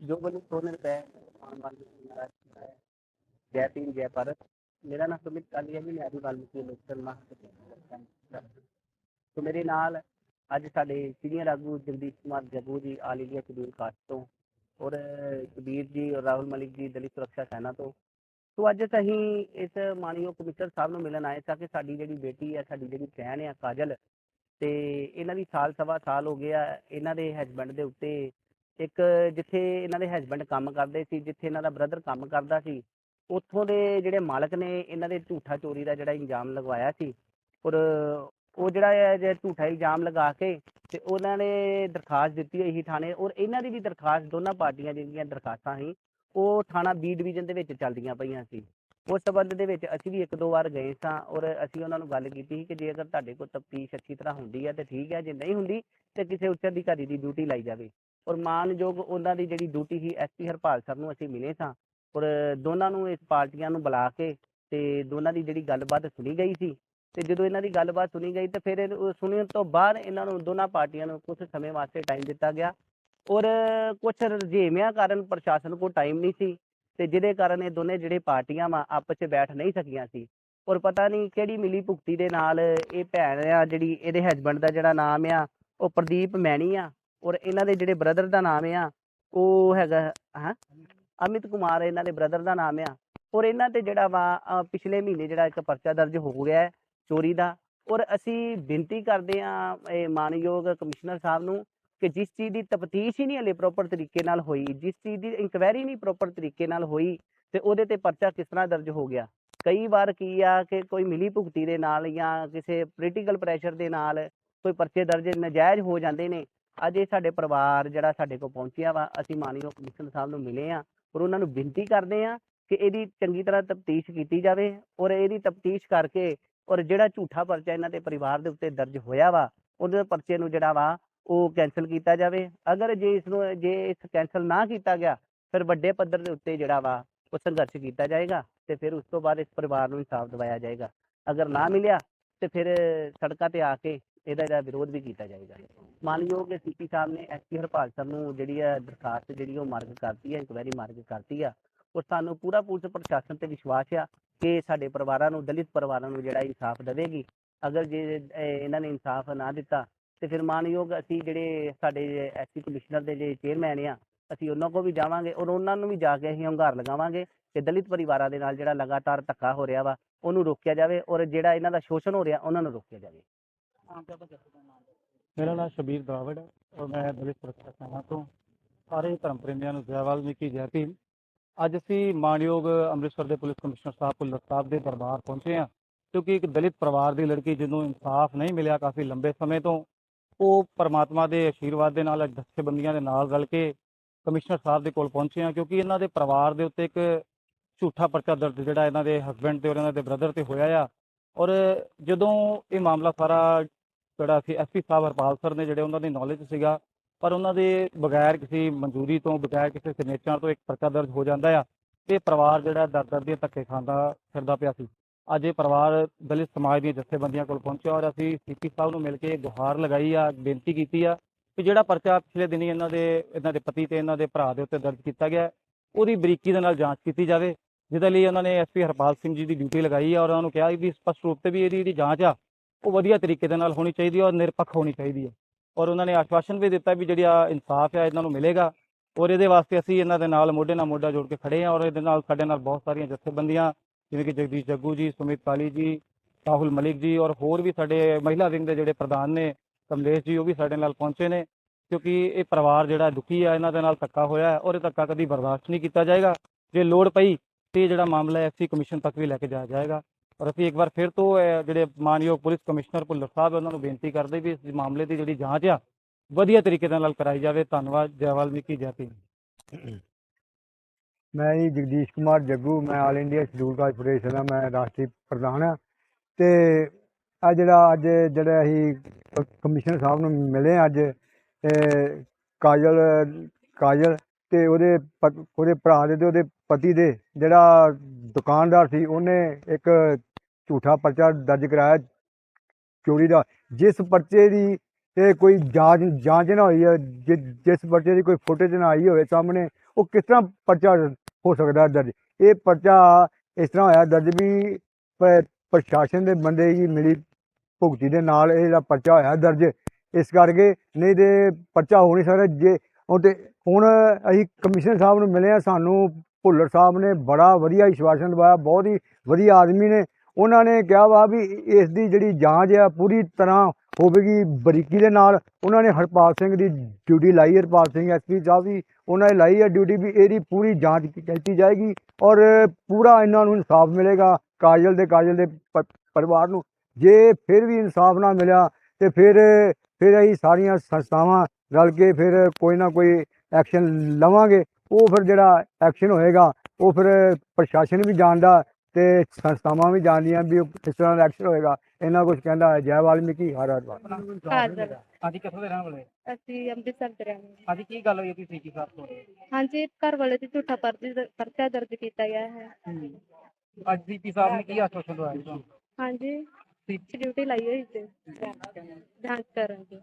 ਜੋ ਬੋਲੇ ਸੋ ਨੇ ਪੈ ਆਉਣ ਵਾਲੀ ਜ਼ਿੰਦਗੀ ਹੈ ਜੈ ਭੀਮ ਜੈ ਭਾਰਤ ਮੇਰਾ ਨਾਮ ਸੁਮਿਤ ਕਾਲੀ ਹੈ ਜੀ ਮੈਂ ਆਦੀ ਵਾਲਮੀਕੀ ਲੋਕਲ ਮਾਸਟਰ ਤੋਂ ਮੇਰੇ ਨਾਲ ਅੱਜ ਸਾਡੇ ਸੀਨੀਅਰ ਆਗੂ ਜਗਦੀਸ਼ ਕੁਮਾਰ ਜੱਗੂ ਜੀ ਆਲ ਇੰਡੀਆ ਸ਼ਡਿਊਲ ਕਾਸਟ ਤੋਂ ਔਰ ਕਬੀਰ ਜੀ ਔਰ ਰਾਹੁਲ ਮਲਿਕ ਜੀ ਦਲਿਤ ਸੁਰੱਖਿਆ ਸੈਨਾ ਤੋਂ ਸੋ ਅੱਜ ਅਸੀਂ ਇਸ ਮਾਨਯੋਗ ਕਮਿਸ਼ਨਰ ਸਾਹਿਬ ਨੂੰ ਮਿਲਣ ਆਏ ਤਾਂ ਕਿ ਸਾਡੀ ਜਿਹੜੀ ਬੇਟੀ ਹੈ ਸਾਡੀ ਜਿਹੜੀ ਭੈਣ ਹੈ ਕਾਜਲ ਤੇ ਇਹਨਾਂ ਦੀ ਸਾਲ ਸਵਾ ਸਾਲ ਹੋ ਗਿਆ ਇਹਨਾਂ ਦੇ ਹਸਬੰਡ ਦੇ ਉੱਤੇ ਇੱਕ ਜਿੱਥੇ ਇਹਨਾਂ ਦੇ ਹਸਬੰਡ ਕੰਮ ਕਰਦੇ ਸੀ, ਜਿੱਥੇ ਇਹਨਾਂ ਦਾ ਬ੍ਰਦਰ ਕੰਮ ਕਰਦਾ ਸੀ, ਉੱਥੋਂ ਦੇ ਜਿਹੜੇ ਮਾਲਕ ਨੇ ਇਹਨਾਂ ਦੇ ਝੂਠਾ ਚੋਰੀ ਦਾ ਜਿਹੜਾ ਇਲਜ਼ਾਮ ਲਗਵਾਇਆ ਸੀ, ਔਰ ਉਹ ਜਿਹੜਾ ਹੈ ਜੇ ਝੂਠਾ ਇਲਜ਼ਾਮ ਲਗਾ ਕੇ ਤੇ ਉਹਨਾਂ ਨੇ ਦਰਖਾਸਤ ਦਿੱਤੀ ਹੋਈ ਸੀ ਥਾਣੇ, ਔਰ ਇਹਨਾਂ ਦੀ ਵੀ ਦਰਖਾਸਤ ਦੋਨਾਂ ਪਾਰਟੀਆਂ ਜਿਹੜੀਆਂ ਦਰਖਾਸਤਾਂ ਸੀ, ਉਹ ਥਾਣਾ ਬੀ ਡਿਵੀਜ਼ਨ ਦੇ ਵਿੱਚ ਚੱਲਦੀਆਂ ਪਈਆਂ ਸੀ। ਉਸ ਸਬੰਧ ਦੇ ਵਿੱਚ ਅਸੀਂ ਵੀ ਇੱਕ ਦੋ ਵਾਰ ਗਏ ਸਾਂ, ਔਰ ਅਸੀਂ ਉਹਨਾਂ ਨੂੰ ਗੱਲ ਕੀਤੀ ਸੀ ਕਿ ਜੇ ਅਗਰ ਤੁਹਾਡੇ ਕੋਲ ਤਫਤੀਸ਼ ਅੱਛੀ ਤਰ੍ਹਾਂ ਹੁੰਦੀ ਹੈ ਤੇ ਠੀਕ ਹੈ, ਜੇ ਨਹੀਂ ਹੁੰਦੀ ਤੇ ਕਿਸੇ ਉੱਚ ਅਧਿਕਾਰੀ ਦੀ ਡਿਊਟੀ ਲਾਈ ਜਾਵੇ। ਔਰ ਮਾਨਯੋਗ ਉਹਨਾਂ ਦੀ ਜਿਹੜੀ ਡਿਊਟੀ ਸੀ ਐਸਪੀ ਹਰਪਾਲ ਸਰ ਨੂੰ ਅਸੀਂ ਮਿਲੇ ਸਾਂ। ਔਰ ਦੋਨਾਂ ਨੂੰ ਇਸ ਪਾਰਟੀਆਂ ਨੂੰ ਬੁਲਾ ਕੇ ਤੇ ਦੋਨਾਂ ਦੀ ਜਿਹੜੀ ਗੱਲਬਾਤ ਸੁਣੀ ਗਈ ਸੀ। ਤੇ ਜਦੋਂ ਇਹਨਾਂ ਦੀ ਗੱਲਬਾਤ ਸੁਣੀ ਗਈ ਤਾਂ ਫਿਰ ਇਹ- ਸੁਣਨ ਤੋਂ ਬਾਅਦ ਇਹਨਾਂ ਨੂੰ ਦੋਨਾਂ ਪਾਰਟੀਆਂ ਨੂੰ ਕੁਝ ਸਮੇਂ ਵਾਸਤੇ ਟਾਈਮ ਦਿੱਤਾ ਗਿਆ। ਔਰ ਕੁਝ ਰੁਝੇਵਿਆਂ ਕਾਰਨ ਪ੍ਰਸ਼ਾਸਨ ਕੋਲ ਟਾਈਮ ਨਹੀਂ ਸੀ ਤੇ ਜਿਹਦੇ ਕਾਰਨ ਇਹ ਦੋਨੇ ਜਿਹੜੇ ਪਾਰਟੀਆਂ ਵਾ ਆਪਸ 'ਚ ਬੈਠ ਨਹੀਂ ਸਕੀਆਂ ਸੀ। ਔਰ ਪਤਾ ਨਹੀਂ ਕਿਹੜੀ ਮਿਲੀ ਭੁਗਤੀ ਦੇ ਨਾਲ ਇਹ ਭੈਣ ਆ ਜਿਹੜੀ, ਇਹਦੇ ਹਸਬੰਡ ਦਾ ਜਿਹੜਾ ਨਾਮ ਆ, ਉਹ ਪ੍ਰਦੀਪ ਮੈਣੀ ਆ। ਔਰ ਇਹਨਾਂ ਦੇ ਜਿਹੜੇ ਬ੍ਰਦਰ ਦਾ ਨਾਮ ਆ, ਉਹ ਹੈਗਾ, ਹਾਂ? ਅਮਿਤ ਕੁਮਾਰ ਇਹਨਾਂ ਦੇ ਬ੍ਰਦਰ ਦਾ ਨਾਮ ਆ। ਔਰ ਇਹਨਾਂ ਤੇ ਜਿਹੜਾ ਵਾ ਪਿਛਲੇ ਮਹੀਨੇ ਜਿਹੜਾ ਇੱਕ ਪਰਚਾ ਦਰਜ ਹੋ ਗਿਆ ਹੈ ਚੋਰੀ ਦਾ। ਔਰ ਅਸੀਂ ਬੇਨਤੀ ਕਰਦੇ ਆ ਮਾਨਯੋਗ ਕਮਿਸ਼ਨਰ ਸਾਹਿਬ ਨੂੰ ਕਿ ਜਿਸ ਚੀਜ਼ ਦੀ ਤਫਤੀਸ਼ ਹੀ ਨਹੀਂ ਹਲੇ ਪ੍ਰੋਪਰ ਤਰੀਕੇ ਨਾਲ ਹੋਈ, ਜਿਸ ਚੀਜ਼ ਦੀ ਇਨਕੁਆਇਰੀ ਨਹੀਂ ਪ੍ਰੋਪਰ ਤਰੀਕੇ ਨਾਲ ਹੋਈ, ਤੇ ਉਹਦੇ ਤੇ ਪਰਚਾ ਕਿਸ ਤਰ੍ਹਾਂ ਦਰਜ ਹੋ ਗਿਆ? ਕਈ ਵਾਰ ਕੀ ਆ ਕਿ ਕੋਈ ਮਿਲੀ ਭੁਗਤੀ ਦੇ ਨਾਲ ਜਾਂ ਕਿਸੇ ਪੋਲੀਟੀਕਲ ਪ੍ਰੈਸ਼ਰ ਦੇ ਨਾਲ ਕੋਈ ਪਰਚੇ ਦਰਜ ਨਾਜਾਇਜ਼ ਹੋ ਜਾਂਦੇ ਨੇ ਅੱਜ ਇਹ ਸਾਡੇ ਪਰਿਵਾਰ ਜਿਹੜਾ ਸਾਡੇ ਕੋਲ ਪਹੁੰਚਿਆ ਵਾ, ਅਸੀਂ ਮਾਨਯੋਗ ਕਮਿਸ਼ਨਰ ਸਾਹਿਬ ਨੂੰ ਮਿਲੇ ਆ ਔਰ ਉਹਨਾਂ ਨੂੰ ਬੇਨਤੀ ਕਰਦੇ ਆ ਕਿ ਇਹਦੀ ਚੰਗੀ ਤਰ੍ਹਾਂ ਤਫਤੀਸ਼ ਕੀਤੀ ਜਾਵੇ ਔਰ ਇਹਦੀ ਤਫਤੀਸ਼ ਕਰਕੇ ਔਰ ਜਿਹੜਾ ਝੂਠਾ ਪਰਚਾ ਇਹਨਾਂ ਦੇ ਪਰਿਵਾਰ ਦੇ ਉੱਤੇ ਦਰਜ ਹੋਇਆ ਵਾ, ਉਹਦੇ ਪਰਚੇ ਨੂੰ ਜਿਹੜਾ ਵਾ ਉਹ ਕੈਨਸਲ ਕੀਤਾ ਜਾਵੇ। ਅਗਰ ਜੇ ਇਸ ਨੂੰ, ਜੇ ਇਸ ਕੈਨਸਲ ਨਾ ਕੀਤਾ ਗਿਆ, ਫਿਰ ਵੱਡੇ ਪੱਧਰ ਦੇ ਉੱਤੇ ਜਿਹੜਾ ਵਾ ਉਹ ਸੰਘਰਸ਼ ਕੀਤਾ ਜਾਏਗਾ ਤੇ ਫਿਰ ਉਸ ਤੋਂ ਬਾਅਦ ਇਸ ਪਰਿਵਾਰ ਨੂੰ ਇਨਸਾਫ ਦਿਵਾਇਆ ਜਾਏਗਾ। ਅਗਰ ਨਾ ਮਿਲਿਆ ਤੇ ਫਿਰ ਸੜਕਾਂ ਤੇ ਆ ਕੇ ਇਹਦਾ ਜਿਹੜਾ ਵਿਰੋਧ ਵੀ ਕੀਤਾ ਜਾਏਗਾ। ਮਾਨਯੋਗ ਸੀਪੀ ਸਾਹਿਬ ਨੇ ਐਸਪੀ ਹਰਪਾਲ ਸਾਹਿਬ ਨੂੰ ਜਿਹੜੀ ਹੈ ਦਰਖਾਸਤ ਜਿਹੜੀ ਉਹ ਮਾਰਗ ਕਰਤੀ ਹੈ ਇਨਕੁਆਇਰੀ ਮਾਰਗ ਕਰਤੀ ਆ ਔਰ ਸਾਨੂੰ ਪੂਰਾ ਪੁਲਿਸ ਪ੍ਰਸ਼ਾਸਨ ਤੇ ਵਿਸ਼ਵਾਸ ਆ ਕਿ ਸਾਡੇ ਪਰਿਵਾਰਾਂ ਨੂੰ, ਦਲਿਤ ਪਰਿਵਾਰਾਂ ਨੂੰ ਜਿਹੜਾ ਇਨਸਾਫ ਦੇਵੇਗੀ। ਅਗਰ ਜੇ ਇਹਨਾਂ ਨੇ ਇਨਸਾਫ ਨਾ ਦਿੱਤਾ, ਤੇ ਫਿਰ ਮਾਨਯੋਗ ਅਸੀਂ ਜਿਹੜੇ ਸਾਡੇ ਐਸਪੀ ਕਮਿਸ਼ਨਰ ਦੇ ਜਿਹੜੇ ਚੇਅਰਮੈਨ ਆ, ਅਸੀਂ ਉਹਨਾਂ ਕੋਲ ਵੀ ਜਾਵਾਂਗੇ ਔਰ ਉਹਨਾਂ ਨੂੰ ਵੀ ਜਾ ਕੇ ਅਸੀਂ ਹੰਗਾਰ ਲਗਾਵਾਂਗੇ ਕਿ ਦਲਿਤ ਪਰਿਵਾਰਾਂ ਦੇ ਨਾਲ ਜਿਹੜਾ ਲਗਾਤਾਰ ਧੱਕਾ ਹੋ ਰਿਹਾ ਵਾ, ਉਹਨੂੰ ਰੋਕਿਆ ਜਾਵੇ ਔਰ ਜਿਹੜਾ ਇਹਨਾਂ ਦਾ ਸ਼ੋਸ਼ਣ ਹੋ ਰਿਹਾ, ਉਹਨਾਂ ਨੂੰ ਰੋਕਿਆ ਜਾਵੇ। ਮੇਰਾ ਨਾਮ ਸ਼ਬੀਰ ਦਰਾਵੜ ਹੈ ਔਰ ਮੈਂ ਦਲਿਤ ਸੁਰੱਖਿਆ ਸੈਨਾ ਤੋਂ ਸਾਰੇ ਧਰਮ ਪ੍ਰੇਮੀਆਂ ਨੂੰ ਜੈਵਾਲ ਵਾਲਮੀਕੀ ਜੈ ਭੀਮ। ਅੱਜ ਅਸੀਂ ਮਾਨਯੋਗ ਅੰਮ੍ਰਿਤਸਰ ਦੇ ਪੁਲਿਸ ਕਮਿਸ਼ਨਰ ਸਾਹਿਬ ਭੁੱਲਰ ਸਾਹਿਬ ਦੇ ਦਰਬਾਰ ਪਹੁੰਚੇ ਹਾਂ, ਕਿਉਂਕਿ ਇੱਕ ਦਲਿਤ ਪਰਿਵਾਰ ਦੀ ਲੜਕੀ ਜਿਹਨੂੰ ਇਨਸਾਫ ਨਹੀਂ ਮਿਲਿਆ ਕਾਫੀ ਲੰਬੇ ਸਮੇਂ ਤੋਂ, ਉਹ ਪਰਮਾਤਮਾ ਦੇ ਆਸ਼ੀਰਵਾਦ ਦੇ ਨਾਲ ਅੱਜ ਜਥੇਬੰਦੀਆਂ ਦੇ ਨਾਲ ਰਲ ਕੇ ਕਮਿਸ਼ਨਰ ਸਾਹਿਬ ਦੇ ਕੋਲ ਪਹੁੰਚੇ ਹਾਂ, ਕਿਉਂਕਿ ਇਹਨਾਂ ਦੇ ਪਰਿਵਾਰ ਦੇ ਉੱਤੇ ਇੱਕ ਝੂਠਾ ਪਰਚਾ ਦਰਜ ਜਿਹੜਾ ਇਹਨਾਂ ਦੇ ਹਸਬੰਡ ਤੇ ਔਰ ਇਹਨਾਂ ਦੇ ਬ੍ਰਦਰ ਤੇ ਹੋਇਆ ਆ। ਔਰ ਜਦੋਂ ਇਹ ਮਾਮਲਾ ਸਾਰਾ ਜਿਹੜਾ ਸੀ ਐਸਪੀ ਸਾਹਿਬ ਹਰਪਾਲ ਸਰ ਨੇ ਜਿਹੜੇ ਉਹਨਾਂ ਦੀ ਨੌਲੇਜ ਸੀਗਾ, ਪਰ ਉਹਨਾਂ ਦੇ ਬਗੈਰ ਕਿਸੇ ਮਨਜ਼ੂਰੀ ਤੋਂ, ਬਗੈਰ ਕਿਸੇ ਸਿਗਨੇਚਰ ਤੋਂ ਇੱਕ ਪਰਚਾ ਦਰਜ ਹੋ ਜਾਂਦਾ ਆ। ਤੇ ਪਰਿਵਾਰ ਜਿਹੜਾ ਦਰ ਦਰ ਦੀਆਂ ਧੱਕੇ ਖਾਂਦਾ ਫਿਰਦਾ ਪਿਆ ਸੀ। ਅੱਜ ਇਹ ਪਰਿਵਾਰ ਦਲਿਤ ਸਮਾਜ ਦੀਆਂ ਜਥੇਬੰਦੀਆਂ ਕੋਲ ਪਹੁੰਚਿਆ ਔਰ ਅਸੀਂ ਸੀਪੀ ਸਾਹਿਬ ਨੂੰ ਮਿਲ ਕੇ ਗੁਹਾਰ ਲਗਾਈ ਆ, ਬੇਨਤੀ ਕੀਤੀ ਆ ਕਿ ਜਿਹੜਾ ਪਰਚਾ ਪਿਛਲੇ ਦਿਨੀ ਇਹਨਾਂ ਦੇ ਇਹਨਾਂ ਦੇ ਪਤੀ ਤੇ ਇਹਨਾਂ ਦੇ ਭਰਾ ਦੇ ਉੱਤੇ ਦਰਜ ਕੀਤਾ ਗਿਆ, ਉਹਦੀ ਬਰੀਕੀ ਦੇ ਨਾਲ ਜਾਂਚ ਕੀਤੀ ਜਾਵੇ, ਜਿਹਦੇ ਲਈ ਉਹਨਾਂ ਨੇ ਐਸਪੀ ਹਰਪਾਲ ਸਿੰਘ ਜੀ ਦੀ ਡਿਊਟੀ ਲਗਾਈ ਆ ਔਰ ਉਹਨਾਂ ਨੂੰ ਕਿਹਾ ਵੀ ਸਪਸ਼ਟ ਰੂਪ ਤੇ ਵੀ ਇਹਦੀ ਜਿਹੜੀ ਜਾਂਚ ਆ ਉਹ ਵਧੀਆ ਤਰੀਕੇ ਦੇ ਨਾਲ ਹੋਣੀ ਚਾਹੀਦੀ ਹੈ ਔਰ ਨਿਰਪੱਖ ਹੋਣੀ ਚਾਹੀਦੀ ਹੈ। ਔਰ ਉਹਨਾਂ ਨੇ ਆਸ਼ਵਾਸਨ ਵੀ ਦਿੱਤਾ ਵੀ ਜਿਹੜੀ ਆ ਇਨਸਾਫ ਆ, ਇਹਨਾਂ ਨੂੰ ਮਿਲੇਗਾ ਔਰ ਇਹਦੇ ਵਾਸਤੇ ਅਸੀਂ ਇਹਨਾਂ ਦੇ ਨਾਲ ਮੋਢੇ ਨਾਲ ਮੋਢਾ ਜੋੜ ਕੇ ਖੜੇ ਹਾਂ ਔਰ ਇਹਦੇ ਨਾਲ ਸਾਡੇ ਨਾਲ ਬਹੁਤ ਸਾਰੀਆਂ ਜਥੇਬੰਦੀਆਂ ਜਿਵੇਂ ਕਿ ਜਗਦੀਸ਼ ਜੱਗੂ ਜੀ, ਸੁਮਿਤ ਕਾਲੀ ਜੀ, ਰਾਹੁਲ ਮਲਿਕ ਜੀ ਔਰ ਹੋਰ ਵੀ ਸਾਡੇ ਮਹਿਲਾ ਵਿੰਗ ਦੇ ਜਿਹੜੇ ਪ੍ਰਧਾਨ ਨੇ, ਕਮਲੇਸ਼ ਜੀ, ਉਹ ਵੀ ਸਾਡੇ ਨਾਲ ਪਹੁੰਚੇ ਨੇ ਕਿਉਂਕਿ ਇਹ ਪਰਿਵਾਰ ਜਿਹੜਾ ਦੁਖੀ ਆ, ਇਹਨਾਂ ਦੇ ਨਾਲ ਧੱਕਾ ਹੋਇਆ ਔਰ ਇਹ ਧੱਕਾ ਕਦੀ ਬਰਦਾਸ਼ਤ ਨਹੀਂ ਕੀਤਾ ਜਾਏਗਾ। ਜੇ ਲੋੜ ਪਈ ਤੇ ਇਹ ਜਿਹੜਾ ਮਾਮਲਾ ਹੈ ਐਫਸੀ ਕਮਿਸ਼ਨ ਤੱਕ ਵੀ ਲੈ ਕੇ ਜਾਇਆ ਜਾਏਗਾ। ਔਰ ਅਸੀਂ ਇੱਕ ਵਾਰ ਫਿਰ ਤੋਂ ਜਿਹੜੇ ਮਾਨਯੋਗ ਪੁਲਿਸ ਕਮਿਸ਼ਨਰ ਭੁੱਲਰ ਸਾਹਿਬ, ਉਹਨਾਂ ਨੂੰ ਬੇਨਤੀ ਕਰਦੇ ਵੀ ਇਸ ਮਾਮਲੇ ਦੀ ਜਿਹੜੀ ਜਾਂਚ ਆ, ਵਧੀਆ ਤਰੀਕੇ ਦੇ ਨਾਲ ਕਰਾਈ ਜਾਵੇ। ਧੰਨਵਾਦ, ਜੈ ਵਾਲਮੀਕੀ, ਜੈ ਭੀਮ। ਮੈਂ ਜੀ ਜਗਦੀਸ਼ ਕੁਮਾਰ ਜੱਗੂ, ਮੈਂ all India schedule caste federation ਦਾ ਮੈਂ ਰਾਸ਼ਟਰੀ ਪ੍ਰਧਾਨ ਹਾਂ ਤੇ ਆ ਜਿਹੜਾ ਅੱਜ ਜਿਹੜਾ ਅਸੀਂ ਕਮਿਸ਼ਨਰ ਸਾਹਿਬ ਨੂੰ ਮਿਲੇ ਅੱਜ ਕਾਜਲ ਕਾਜਲ ਤੇ ਉਹਦੇ ਪਤ- ਉਹਦੇ ਭਰਾ ਦੇ ਤੇ ਉਹਦੇ ਪਤੀ ਦੇ ਜਿਹੜਾ ਦੁਕਾਨਦਾਰ ਸੀ, ਉਹਨੇ ਇੱਕ ਝੂਠਾ ਪਰਚਾ ਦਰਜ ਕਰਾਇਆ ਚੋਰੀ ਦਾ। ਜਿਸ ਪਰਚੇ ਦੀ ਇਹ ਕੋਈ ਜਾਂਚ ਜਾਂਚ ਨਾ ਹੋਈ ਹੈ, ਜਿ- ਜਿਸ ਪਰਚੇ ਦੀ ਕੋਈ ਫੁਟੇਜ ਨਾ ਆਈ ਹੋਵੇ ਸਾਹਮਣੇ, ਉਹ ਕਿਸ ਤਰ੍ਹਾਂ ਪਰਚਾ ਹੋ ਸਕਦਾ ਦਰਜ? ਇਹ ਪਰਚਾ ਇਸ ਤਰ੍ਹਾਂ ਹੋਇਆ, ਦਰਜ ਵੀ ਪ- ਪ੍ਰਸ਼ਾਸਨ ਦੇ ਬੰਦੇ ਦੀ ਮਿਲੀ ਭੁਗਤੀ ਦੇ ਨਾਲ ਇਹ ਜਿਹੜਾ ਪਰਚਾ ਹੋਇਆ ਦਰਜ। ਇਸ ਕਰਕੇ ਨਹੀਂ ਤੇ ਪਰਚਾ ਹੋ ਨਹੀਂ ਸਕਦਾ। ਜੇ ਹੁਣ ਤੇ ਹੁਣ ਅਸੀਂ ਕਮਿਸ਼ਨਰ ਸਾਹਿਬ ਨੂੰ ਮਿਲੇ ਆ ਸਾਨੂੰ ਭੁੱਲਰ ਸਾਹਿਬ ਨੇ ਬੜਾ ਵਧੀਆ ਵਿਸ਼ਵਾਸਨ ਦਵਾਇਆ, ਬਹੁਤ ਹੀ ਵਧੀਆ ਆਦਮੀ ਨੇ। ਉਹਨਾਂ ਨੇ ਕਿਹਾ ਵਾ ਵੀ ਇਸ ਦੀ ਜਿਹੜੀ ਜਾਂਚ ਆ ਪੂਰੀ ਤਰ੍ਹਾਂ ਹੋਵੇਗੀ ਬਰੀਕੀ ਦੇ ਨਾਲ। ਉਹਨਾਂ ਨੇ ਹਰਪਾਲ ਸਿੰਘ ਦੀ ਡਿਊਟੀ ਲਾਈ। ਹਰਪਾਲ ਸਿੰਘ ਐਸਪੀ ਸਾਹਿਬ ਦੀ ਉਹਨਾਂ ਨੇ ਲਾਈ ਹੈ ਡਿਊਟੀ ਵੀ ਇਹਦੀ ਪੂਰੀ ਜਾਂਚ ਕੀਤੀ ਜਾਏਗੀ ਔਰ ਪੂਰਾ ਇਹਨਾਂ ਨੂੰ ਇਨਸਾਫ ਮਿਲੇਗਾ ਕਾਜਲ ਦੇ ਕਾਜਲ ਦੇ ਪ- ਪਰਿਵਾਰ ਨੂੰ। ਜੇ ਫਿਰ ਵੀ ਇਨਸਾਫ ਨਾ ਮਿਲਿਆ ਤੇ ਫਿਰ ਫਿਰ ਅਸੀਂ ਸਾਰੀਆਂ ਸੰਸਥਾਵਾਂ ਰਲ ਕੇ ਫਿਰ ਕੋਈ ਨਾ ਕੋਈ ਐਕਸ਼ਨ ਲਵਾਂਗੇ। ਉਹ ਫਿਰ ਜਿਹੜਾ ਐਕਸ਼ਨ ਹੋਏਗਾ, ਉਹ ਫਿਰ ਪ੍ਰਸ਼ਾਸਨ ਵੀ ਜਾਣਦਾ ਤੇ ਸੰਸਥਾਵਾਂ ਵੀ ਜਾਣਦੀਆਂ ਵੀ ਕਿਸ ਤਰ੍ਹਾਂ ਦਾ ਐਕਸ਼ਨ ਹੋਏਗਾ। ਇਹਨਾਂ ਕੁਝ ਕਹਿੰਦਾ ਹੈ ਜੈ ਵਾਲਮੀਕੀ ਹਰ ਹਰ। ਹਾਜ਼ਰ ਹਾਂਜੀ। ਕਿੱਥੋਂ ਦੇ ਰਹਿਣ ਵਾਲੇ? ਅਸੀਂ ਅੰਮ੍ਰਿਤਸਰ ਦੇ ਰਹਿਣ ਵਾਲੇ ਹਾਂਜੀ ਕੀ ਗੱਲ ਹੋਈ ਸੀ ਸੀਕੀ ਸਾਹਿਬ ਤੋਂ ਹਾਂਜੀ ਘਰ ਵਾਲੇ ਤੇ ਝੂਠਾ ਪਰਚੀ ਦ- ਪਰਚਾ ਦਰਜ ਕੀਤਾ ਗਿਆ ਹੈ। ਅੱਜ ਸੀਪੀ ਸਾਹਿਬ ਨੇ ਕੀ ਆਸ਼ਵਾਸਨ ਦਵਾਇਆ ਤੁਹਾਨੂੰ ਹਾਂਜੀ। ਡਿਊਟੀ ਲਾਈ ਹੋਈ ਸੀ। ਜਾਂਚ ਕਰਨ ਦੀ।